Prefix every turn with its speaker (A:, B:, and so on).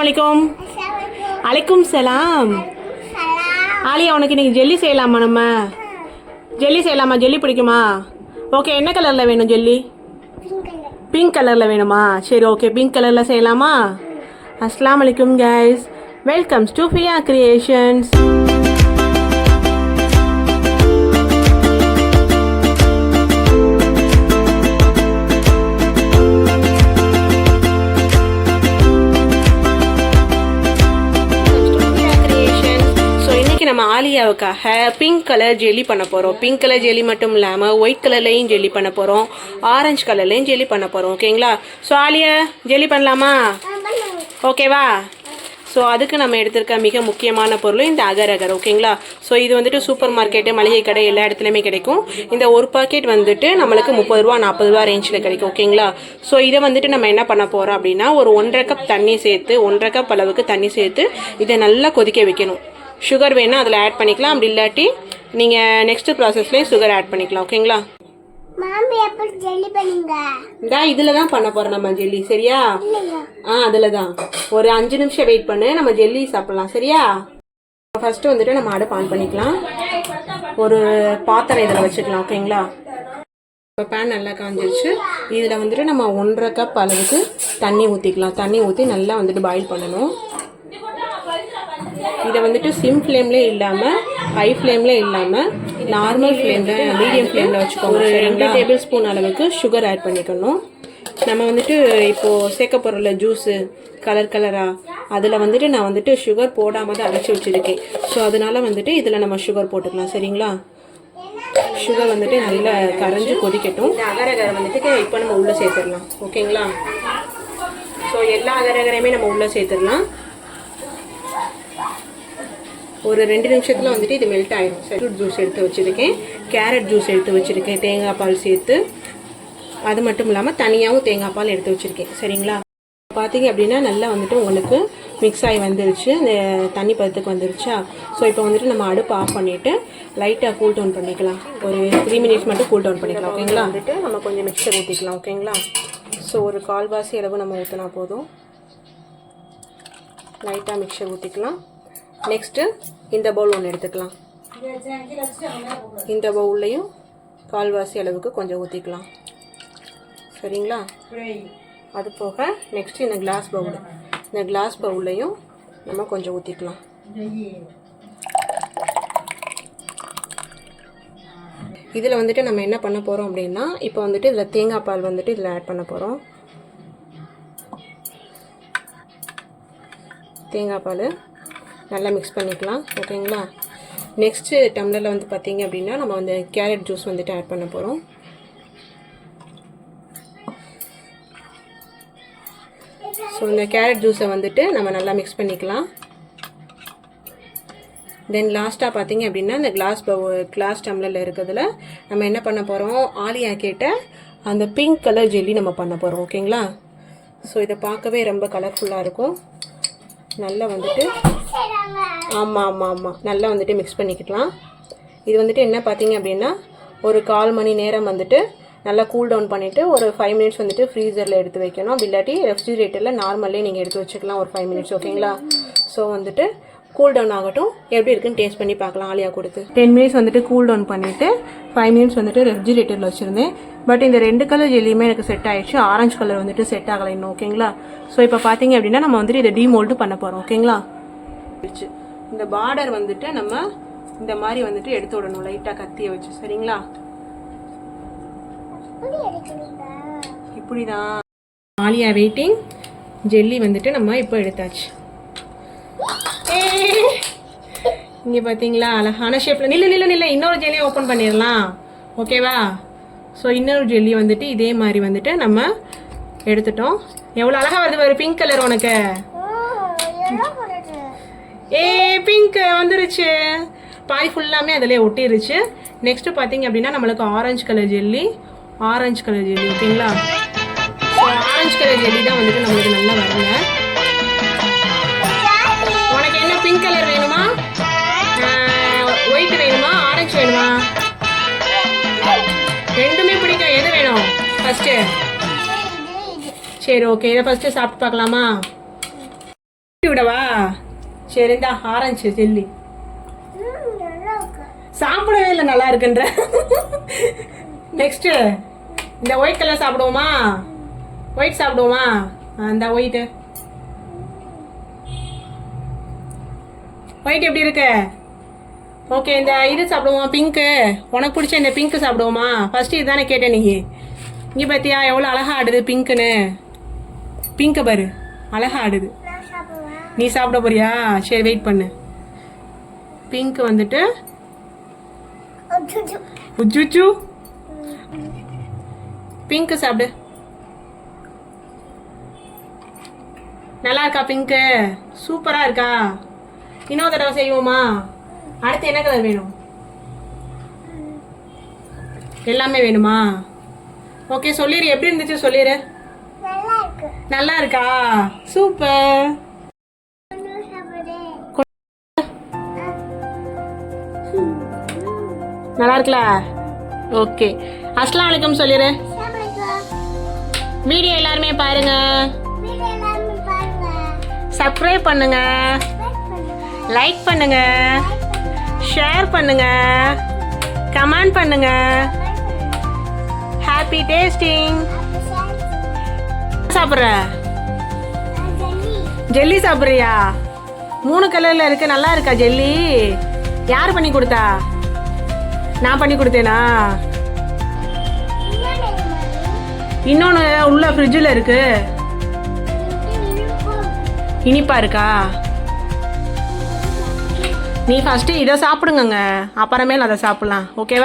A: வலைக்கும் அலைக்கும். சலாம். ஆலியா உனக்கு இன்னைக்கு ஜெல்லி செய்யலாமா நம்ம? ஜெல்லி செய்யலாமா? ஜெல்லி பிடிக்குமா? ஓகே என்ன கலரில் வேணும் ஜெல்லி? பிங்க் கலரில் வேணுமா? சரி ஓகே பிங்க் கலரில் செய்யலாமா? அஸ்லாம் வலைக்கும் guys welcomes to Fiya creations ஆலியாவுக்காக pink colour jelly பண்ண போகிறோம் பிங்க் கலர் ஜெல்லி மட்டும் இல்லாமல் ஒயிட் கலர்லேயும் ஜெல்லி பண்ண போகிறோம் ஆரஞ்சு கலர்லையும் ஜெல்லி பண்ண போகிறோம் ஓகேங்களா ஸோ ஆலியா ஜெல்லி பண்ணலாமா? ஓகேவா ஸோ அதுக்கு நம்ம எடுத்திருக்க மிக முக்கியமான பொருள் இந்த அகர் அகர் ஓகேங்களா ஸோ இது வந்துட்டு சூப்பர் மார்க்கெட்டு மளிகை கடை எல்லா இடத்துலையுமே கிடைக்கும். இந்த ஒரு பாக்கெட் வந்துட்டு நம்மளுக்கு முப்பது ரூபா நாற்பது ரூபா ரேஞ்சில் கிடைக்கும் ஓகேங்களா ஸோ இதை வந்துட்டு நம்ம என்ன பண்ண போகிறோம் அப்படின்னா ஒரு ஒன்றரை கப் தண்ணி சேர்த்து ஒன்றரை கப் அளவுக்கு தண்ணி சேர்த்து இதை நல்லா கொதிக்க வைக்கணும். சுகர் வேணால் அதில் ஆட் பண்ணிக்கலாம். அப்படி இல்லாட்டி நீங்கள் நெக்ஸ்ட் ப்ராசஸ்லேயே சுகர் ஆட் பண்ணிக்கலாம். ஓகேங்களா இந்தா இதில் தான் பண்ண போகிறோம் நம்ம ஜெல்லி சரியா? ஆ அதில் தான். ஒரு அஞ்சு நிமிஷம் வெயிட் பண்ணு. நம்ம ஜெல்லி சாப்பிடலாம். சரியா? ஃபர்ஸ்ட் வந்துட்டு நம்ம அடுப்பு ஆன் பண்ணிக்கலாம். ஒரு பாத்திரம் இதில் வச்சுக்கலாம். ஓகேங்களா இப்போ பேன் நல்லா காஞ்சிருச்சு. இதில் வந்துட்டு நம்ம ஒன்றரை கப் அளவுக்கு தண்ணி ஊற்றிக்கலாம் தண்ணி ஊற்றி நல்லா வந்துட்டு பாயில் பண்ணணும். இதை வந்துட்டு சிம் ஃப்ளேம்லேயே இல்லாமல் ஹை ஃப்ளேம்லேயே இல்லாமல் நார்மல் ஃப்ளேமில் மீடியம் ஃப்ளேமில் வச்சுக்கோங்க ஒரு ரெண்டு டேபிள் ஸ்பூன் அளவுக்கு சுகர் ஆட் பண்ணிக்கணும். நம்ம வந்துட்டு இப்போது சேர்க்க போகிறோம்ல ஜூஸு கலர் கலராக அதில் வந்துட்டு நான் வந்துட்டு சுகர் போடாமல் தான் அரைச்சி வச்சுருக்கேன். ஸோ அதனால வந்துட்டு இதில் நம்ம சுகர் போட்டுக்கலாம் சரிங்களா? சுகர் வந்துட்டு நல்லா கரைஞ்சி கொதிக்கட்டும். இந்த அகரகரை வந்துட்டு இப்போ நம்ம உள்ளே சேர்த்துடலாம் ஓகேங்களா ஸோ எல்லா அகரகரையுமே நம்ம உள்ளே சேர்த்துடலாம். ஒரு ரெண்டு நிமிஷத்தில் வந்துட்டு இது மெல்ட் ஆகிடும் சர்க்யூட் ஜூஸ் எடுத்து வச்சுருக்கேன். கேரட் ஜூஸ் எடுத்து வச்சுருக்கேன். தேங்காய் பால் சேர்த்து. அது மட்டும் இல்லாமல் தனியாகவும் தேங்காய் பால் எடுத்து வச்சுருக்கேன். சரிங்களா? பார்த்தீங்க அப்படின்னா நல்லா வந்துட்டு உங்களுக்கு மிக்ஸ் ஆகி வந்துருச்சு. இந்த தண்ணி பதத்துக்கு வந்துருச்சா? ஸோ இப்போ வந்துட்டு நம்ம அடுப்பு ஆஃப் பண்ணிவிட்டு லைட்டாக கூல் டவுன் பண்ணிக்கலாம். ஒரு த்ரீ மினிட்ஸ் மட்டும் கூல் டவுன் பண்ணிக்கலாம். ஓகேங்களா வந்துட்டு நம்ம கொஞ்சம் மிக்சர் ஊற்றிக்கலாம் ஓகேங்களா ஸோ ஒரு கால்வாசி அளவு நம்ம ஊற்றினா போதும். லைட்டாக மிக்சர் ஊற்றிக்கலாம் நெக்ஸ்ட்டு இந்த பவுல் ஒன்று எடுத்துக்கலாம். இந்த பவுல்லையும் கால்வாசி அளவுக்கு கொஞ்சம் ஊற்றிக்கலாம் சரிங்களா? அது போக நெக்ஸ்ட் இந்த கிளாஸ் பவுல் இந்த கிளாஸ் பவுல்லையும் நம்ம கொஞ்சம் ஊற்றிக்கலாம் இதில் வந்துட்டு நம்ம என்ன பண்ண போகிறோம் அப்படின்னா இப்போ வந்துட்டு இதில் தேங்காய் பால் வந்துட்டு இதில் ஆட் பண்ண போகிறோம் தேங்காய் பால். நல்லா மிக்ஸ் பண்ணிக்கலாம் ஓகேங்களா நெக்ஸ்ட்டு டம்ளரில் வந்து பார்த்தீங்க அப்படின்னா நம்ம வந்து கேரட் ஜூஸ் வந்துட்டு ஆட் பண்ண போகிறோம் ஸோ இந்த கேரட் ஜூஸை வந்துட்டு நம்ம நல்லா மிக்ஸ் பண்ணிக்கலாம். தென் லாஸ்ட்டாக பார்த்தீங்க அப்படின்னா இந்த கிளாஸ் கிளாஸ் டம்ளரில் இருக்கிறதுல நம்ம என்ன பண்ண போகிறோம் ஆலியா கேட்ட அந்த பிங்க் கலர் ஜெல்லி நம்ம பண்ண போகிறோம் ஓகேங்களா ஸோ இதை பார்க்கவே ரொம்ப கலர்ஃபுல்லாக இருக்கும். நல்லா வந்துட்டு ஆமாம் ஆமாம் ஆமாம் நல்லா வந்துட்டு மிக்ஸ் பண்ணிக்கலாம் இது வந்துட்டு என்ன பார்த்தீங்க அப்படின்னா ஒரு கால் மணி நேரம் வந்துட்டு நல்லா கூல் டவுன் பண்ணிவிட்டு ஒரு ஃபைவ் மினிட்ஸ் வந்துட்டு ஃப்ரீசரில் எடுத்து வைக்கணும். இல்லாட்டி ரெஃப்ரிஜரேட்டரில் நார்மல்லே நீங்கள் எடுத்து வச்சுக்கலாம் ஒரு ஃபைவ் மினிட்ஸ் ஓகேங்களா ஸோ வந்துட்டு கூல் டவுன் ஆகட்டும். எப்படி இருக்குன்னு டேஸ்ட் பண்ணி பார்க்கலாம் ஆலியா கொடுத்து. டென் மினிட்ஸ் வந்துட்டு கூல் டவுன் பண்ணிவிட்டு ஃபைவ் மினிட்ஸ் வந்துட்டு ரெஃப்ரிஜரேட்டரில் வச்சுருந்தேன். பட் இந்த ரெண்டு கலர் ஜெல்லியுமே எனக்கு செட் ஆயிடுச்சு. ஆரஞ்சு கலர் வந்துட்டு செட் ஆகலை இன்னும் ஓகேங்களா ஸோ இப்போ பார்த்தீங்க அப்படின்னா நம்ம வந்துட்டு இதை டீமோல்டு பண்ண போகிறோம் ஓகேங்களா இந்த பார்டர் வந்துட்டு நம்ம இந்த மாதிரி வந்துட்டு எடுத்து விடணும் லைட்டாக கத்தியை வச்சு சரிங்களா? இப்படிதான். ஆலியா வெயிட்டிங் ஜெல்லி வந்துட்டு நம்ம இப்போ எடுத்தாச்சு. இங்கே பார்த்தீங்களா அழகான ஷேப்பில் நில்ல நில்ல நில்ல. இன்னொரு ஜெல்லியை ஓப்பன் பண்ணிடலாம். ஓகேவா ஸோ இன்னொரு ஜெல்லி வந்துட்டு இதே மாதிரி வந்துட்டு நம்ம எடுத்துட்டோம். எவ்வளோ அழகாக வருது பாரு பிங்க் கலர் உனக்கு. ஏ பிங்க் வந்துருச்சு. பாய் ஃபுல்லாமே அதிலே ஒட்டிருச்சு. நெக்ஸ்ட் பார்த்தீங்க அப்படின்னா நம்மளுக்கு orange colour jelly orange colour jelly ஓகேங்களா ஆரஞ்சு கலர் ஜெல்லி தான் வந்துட்டு நம்மளுக்கு ஃபஸ்ட்டு சரி ஓகே இதை ஃபர்ஸ்ட்டு சாப்பிட்டு பார்க்கலாமா? விடவா? சரி இந்தா ஆரஞ்சு ஜெல்லி சாப்பிடவே இல்லை நல்லா இருக்குன்ற. நெக்ஸ்ட்டு இந்த ஒயிட் கலர் சாப்பிடுவோமா? ஒயிட் சாப்பிடுவோமா? அந்த ஒயிட்டு ஒயிட் எப்படி இருக்கு? ஓகே இந்த இது சாப்பிடுவோம்? பிங்க்கு உனக்கு பிடிச்ச இந்த பிங்க்கு சாப்பிடுவோமா? ஃபர்ஸ்ட் இதுதானே கேட்டேன் நீ இங்கே பார்த்தியா எவ்வளோ அழகா ஆடுது பிங்க்குன்னு. பிங்க்கு பாரு அழகா ஆடுது. நீ சாப்பிட போறியா? சரி வெயிட் பண்ணு. பிங்க் வந்துட்டு உச்சுச்சு பிங்க் சாப்பிடு. நல்லா இருக்கா பிங்க்கு? சூப்பராக இருக்கா? இன்னொரு தடவை செய்வோமா? அடுத்து என்ன கலர் வேணும்? எல்லாமே வேணுமா? ஓகே சொல்லிடு எப்படி இருந்துச்சு? சொல்லிடு
B: நல்லா இருக்கு
A: சூப்பர். நல்லா இருக்குல்ல ஓகே அஸ்லாம் வலைக்கம் சொல்லிடு வீடியோ எல்லாருமே பாருங்க. சப்ஸ்கிரைப் பண்ணுங்க.
B: லைக் பண்ணுங்க.
A: ஷேர் பண்ணுங்க. கமெண்ட் பண்ணுங்க. ஹாப்பி டேஸ்டிங் சாப்பிட்ற? ஜெல்லி சாப்பிட்றியா? மூணு கலர்ல இருக்கு நல்லா இருக்கா ஜெல்லி? யார் பண்ணி கொடுத்தா? நான் பண்ணி கொடுத்தேனா? இன்னொன்று உள்ள ஃப்ரிட்ஜில் இருக்கு. இனிப்பா இருக்கா? நீ ஃபஸ்ட்டு இதை சாப்பிடுங்க அப்புறமேல அதை சாப்பிட்லாம். ஓகேவா